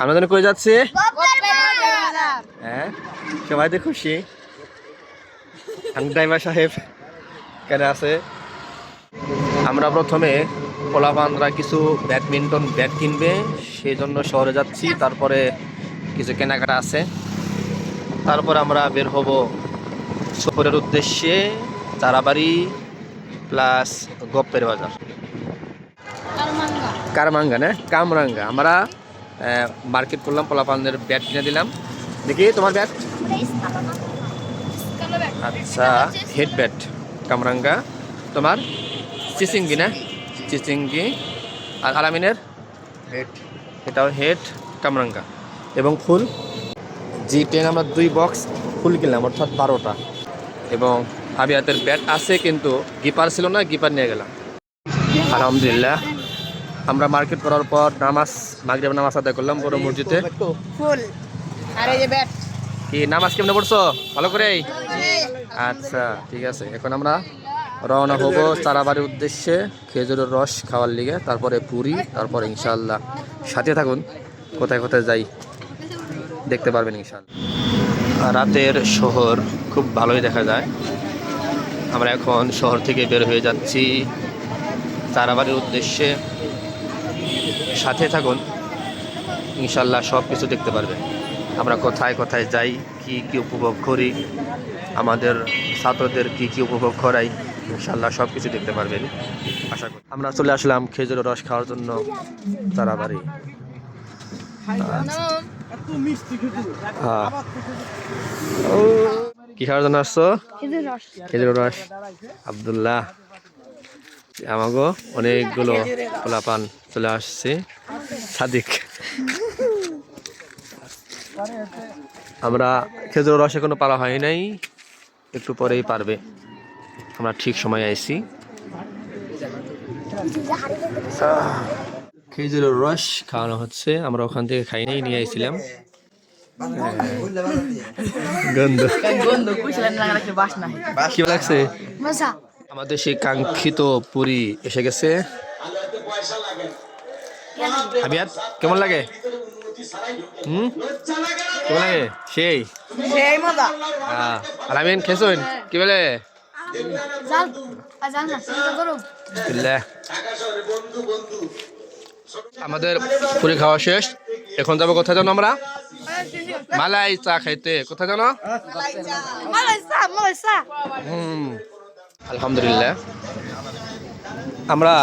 আমরা যেন কই যাচ্ছি? হ্যাঁ সবাই তো খুশি। ড্রাইভার সাহেব কেন আছে। আমরা প্রথমে পোলাপানরা কিছু ব্যাডমিন্টন ব্যাট কিনবে সেই জন্য শহরে যাচ্ছি। তারপরে কিছু কেনাকাটা আছে। তারপর আমরা বের হব সফরের উদ্দেশ্যে চারাবাড়ি প্লাস গপ্পের বাজার। কারমাঙ্গা। কারমাঙ্গা না? কামরাঙ্গা। আমরা মার্কেট করলাম পোলাপানদের ব্যাট কিনে দিলাম। দেখি তোমার ব্যাট আচ্ছা হেড ব্যাট কামরাঙ্গা। তোমার? চিচিঙ্গি না? চিচিঙ্গি। আর আলামিনের? হেড এটাও হেড কামরাঙ্গা। এবং ফুল? জি টেন আমরা দুই বক্স ফুল কিনলাম অর্থাৎ বারোটা। এবং আবিয়াতের ব্যাট আছে কিন্তু গিপার ছিল না গিপার নিয়ে গেলাম। আলহামদুলিল্লাহ। আমরা মার্কেট করার পর নামাজ মাগরিব নামাজ আদায় করলাম বড় মসজিদে। ফুল। আর এই যে ব্যাট। কি নামাজ কেমনে পড়ছো? ভালো করে আচ্ছা ঠিক আছে। এখন আমরা রওনা হব চারাবাড়ির উদ্দেশ্যে খেজুরের রস খাওয়ার লিগে তারপরে পুরি তারপরে ইনশাল্লাহ সাথে থাকুন কোথায় কোথায় যাই দেখতে পারবেন ইনশাল্লাহ রাতের শহর খুব ভালোই দেখা যায়। আমরা এখন শহর থেকে বের হয়ে যাচ্ছি চারাবাড়ির উদ্দেশ্যে। সাথে থাকুন। ইনশাল্লাহ সব কিছু দেখতে পারবেন আমরা কোথায় কোথায় যাই কি কি উপভোগ করি আমাদের ছাত্রদের কি কি উপভোগ করাই ইনশাল্লাহ সব কিছু দেখতে পারবেন। আশা করি আমরা চলে আসলাম খেজুরের রস খাওয়ার জন্য তারা বাড়ি ও, কি খাওয়ার জন্য আসছো? খেজুর রস। আবদুল্লাহ। আমাগো অনেকগুলো পোলাপান চলে আসছে। সাদিক। আমরা খেজুরের রস এখনও পারা হয় নাই একটু পরেই পারবে। আমরা ঠিক সময় আইছি। খেজুরের রস খাওয়ানো হচ্ছে আমরা ওখান থেকে খাই নাই নিয়ে আইছিলাম। গন্ধ। গন্ধ কি লাগছে? মজা। আমাদের সেই কাঙ্ক্ষিত পুরি এসে গেছে। আবিয়াত কেমন লাগে? হুম? কেমন লাগে? সেই? সেই মজা। আহ, আলামিন খেসুন কি বলে। আমাদের পুরি খাওয়া শেষ। এখন যাব কোথায় জানো আমরা? মালাই চা খাইতে। কোথায় জানো? হুম। আলহামদুলিল্লাহ। আমরা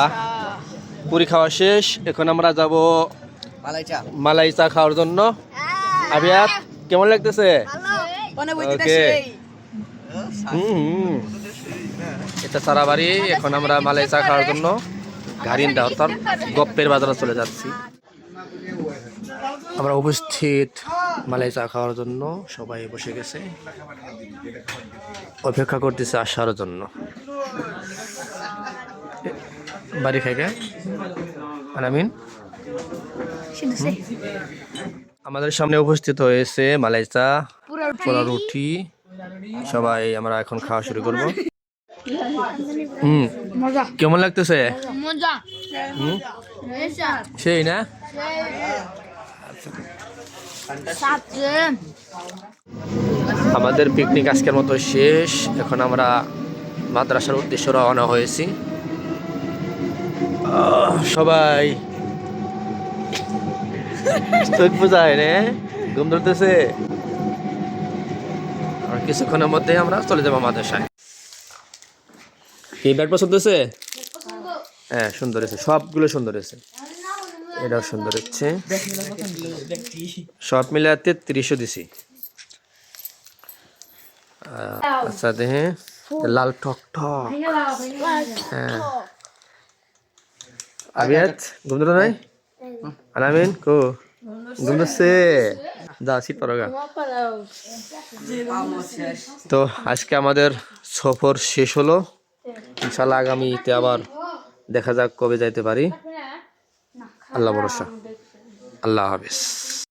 পুরি খাওয়া শেষ এখন আমরা যাব মালাই চা। খাওয়ার জন্য। আবিয়াত কেমন লাগতেছে। এটা সারা বাড়ি এখন আমরা মালাই চা খাওয়ার জন্য গাড়িন্দা অর্থাৎ গপ্পের বাজারে চলে যাচ্ছি। আমরা উপস্থিত মালাই চা খাওয়ার জন্য সবাই বসে গেছে। অপেক্ষা করতেছে আসার জন্য। বাড়ি খাইকে আলামিন আমাদের সামনে উপস্থিত হয়েছে মালাই চা পোলা রুটি। সবাই আমরা এখন খাওয়া শুরু করব। হুম কেমন লাগতেছে? মজা। সেই না? আমাদের পিকনিক আজকের মতো শেষ। এখন আমরা মাদ্রাসার উদ্দেশ্যে রওনা হয়েছি। সবাই। চোখ বোঝায় রে ঘুম ধরতেছে। আর কিছুক্ষণের মধ্যে আমরা চলে যাব মাদ্রাসায়। এই ব্যাট পছন্দ হয়েছে? হ্যাঁ সুন্দর হয়েছে। সবগুলো সুন্দর হয়েছে। এটাও সুন্দর হচ্ছে। সব মিলে তেত্রিশশো দিছি। আচ্ছা দেখে। লাল টক টক হ্যাঁ। আবিয়াত ঘুম ধরো নাই আলামিন কো? ঘুম ধরছে যা শীত পরগা তো আজকে আমাদের সফর শেষ হলো। ইনশাল্লাহ আগামীতে আবার দেখা যাক কবে যাইতে পারি। আল্লাহ ভরসা আল্লাহ হাফিজ